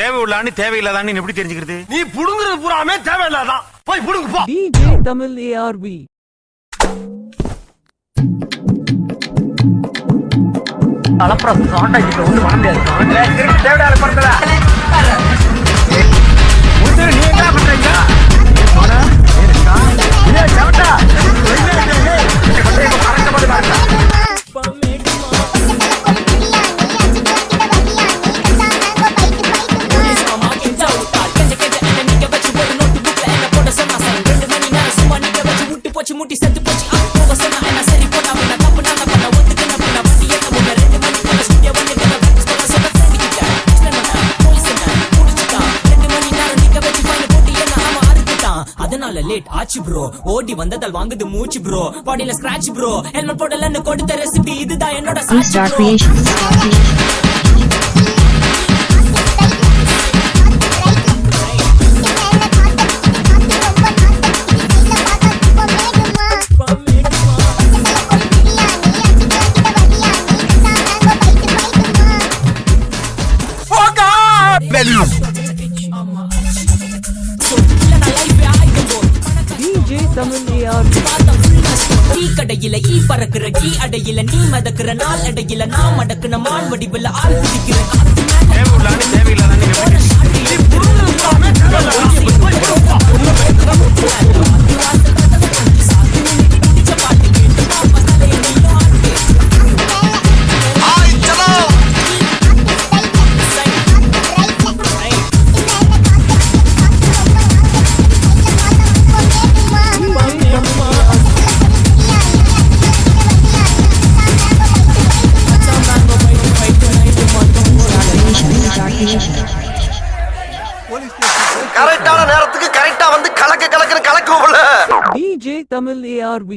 தேவை உள்ளான்னு தேவையில்லாதான்னு எப்படி தெரிஞ்சுக்கிறது? நீ புடுங்குறது பூராமே தேவையில்லாதான். போய் புடுங்கு போ. DJ Tamil ARV. போலீஸ் அறுத்துட்டான் லேட் ஆச்சு ப்ரோ ஓடி வந்ததால் வாங்குது மூச்சு ப்ரோ பாடியில ஸ்கிராட்ச் ப்ரோ ஹெல்மெட் போடலன்னு கொடுத்த ரெசிபி இதுதான் என்னோட Blue சாட்சி டீ கடையில ஈ பறக்குற கீ அடையில நீ மதக்குற நாள் அடையில நாம் மடக்குன மான் வடிவில் ஆள் பிடிக்கிற கரெக்டான நேரத்துக்கு கரெக்டா வந்து கலக்க கலக்குன்னு கலக்குவோம்ல DJ Tamil ARV.